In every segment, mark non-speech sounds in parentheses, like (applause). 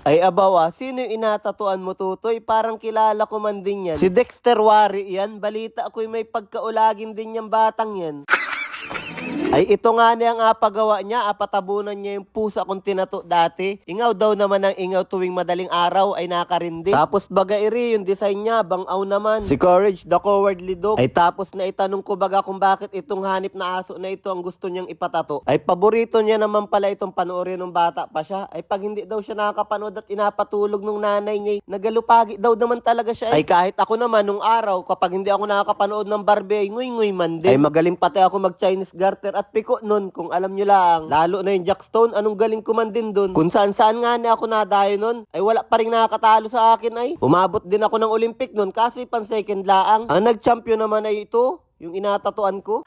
Ay abawa, sino yung inatatuan mo tutoy? Parang kilala ko man din yan. Si Dexter Wari yan. Balita ako'y may pagkaulagin din yung batang yan. Ay ito nga niya ang apagawa niya, apatabunan niya yung pusa kong tinato dati. Ingaw daw naman ang ingaw tuwing madaling araw ay nakarindi. Tapos baga iri yung design niya, bangaw naman. Si Courage the Cowardly Dog. Ay tapos na itanong ko baga kung bakit itong hanip na aso na ito ang gusto niyang ipatato. Ay paborito niya naman pala itong panoorin ng bata pa siya. Ay pag hindi daw siya nakakapanood at inapatulog nung nanay niya, nagalupagi daw naman talaga siya. Ay kahit ako naman nung araw, kapag hindi ako nakakapanood ng Barbie, ay nguy-nguy man din. Ay magaling pati ako mag Chinese garter at piko nun, kung alam nyo lang. Lalo na yung Jackstone, anong galing ko man din dun. Kung saan saan nga na ako nadayo nun, ay wala pa rin nakakatalo sa akin ay. Umabot din ako ng Olympic nun, kasi pan second laang. Ang nag-champion naman ay ito, yung inatatuan ko.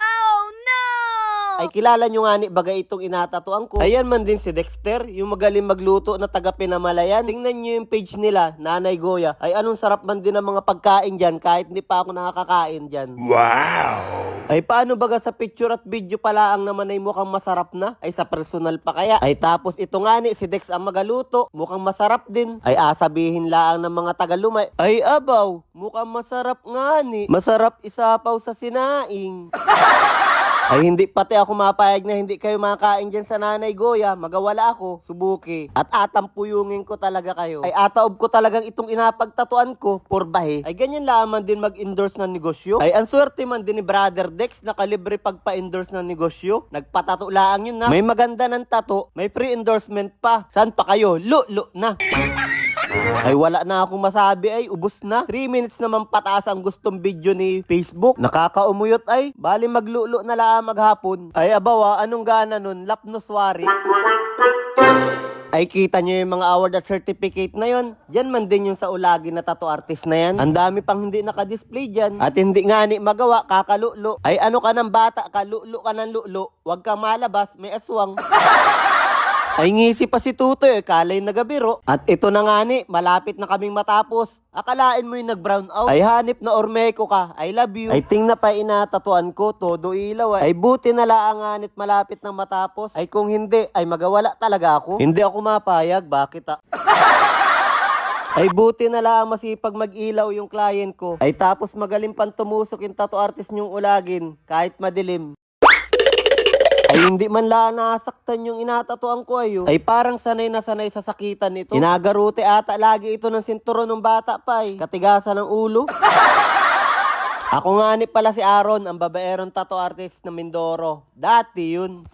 Ay kilala nyo nga ni bagay itong inatatuan ko. Ayan man din si Dexter, yung magaling magluto na taga Pinamalayan. Tingnan nyo yung page nila, Nanay Goya. Ay anong sarap man din ang mga pagkain dyan kahit hindi pa ako nakakakain dyan. Wow! Ay paano baga sa picture at video pala ang naman ay mukhang masarap na? Ay sa personal pa kaya? Ay tapos ito nga ni si Dex ang magaluto, mukhang masarap din. Ay asabihin laang ng mga tagalumay, ay abaw, mukhang masarap nga ni. Masarap isapaw sa sinaing. (laughs) Ay hindi pati ako mapayag na hindi kayo makain dyan sa nanay Goya. Magawala ako, subuki. At atampuyungin ko talaga kayo. Ay ataob ko talagang itong inapagtatuan ko, porbahe. Ay ganyan lamang din mag-endorse ng negosyo. Ay ang swerte man din ni Brother Dex, nakalibre pagpa-endorse ng negosyo. Nagpatato lang yun na. May maganda ng tato, may pre-endorsement pa. Saan pa kayo? Lu-lu na. Ay wala na akong masabi ay ubos na. 3 minutes naman pataas ang gustong video ni Facebook. Nakakaumuyot ay. Bali maglulo na lang maghapon. Ay abawa, anong gana nun? Lapnoswari. Ay kita nyo yung mga award at certificate na yon. Diyan man din yung sa ulagi na tattoo artist na yan. Ang dami pang hindi naka-display dyan. At hindi nga ni magawa, kakalulo. Ay ano ka ng bata, kalulo ka ng lulo. Huwag ka malabas, may aswang. (laughs) Ay ngisi pa si Tutoy, kalay nagabiro. At ito na nga ni, malapit na kaming matapos. Akalain mo yung nag-brown out. Ay hanip na ormeko ka, I love you. Ay ting na pa inatatuan ko, todo ilaw ay. Ay buti na lang nganit malapit na matapos. Ay kung hindi, ay magawala talaga ako. Hindi ako mapayag, bakit ah? (laughs) Ay buti na lang masipag mag-ilaw yung client ko. Ay tapos magaling pang tumusok yung tattoo artist niyong ulagin, kahit madilim. Ay hindi man lang nasaktan yung inatatuan ko ayo. Ay parang sanay na sanay sa sakitan nito. Inagarute ata lagi ito ng sinturon ng bata pa ay. Katigasan ng ulo. Ako nga ni pala si Aaron, ang babaerong tattoo artist ng Mindoro. Dati yun.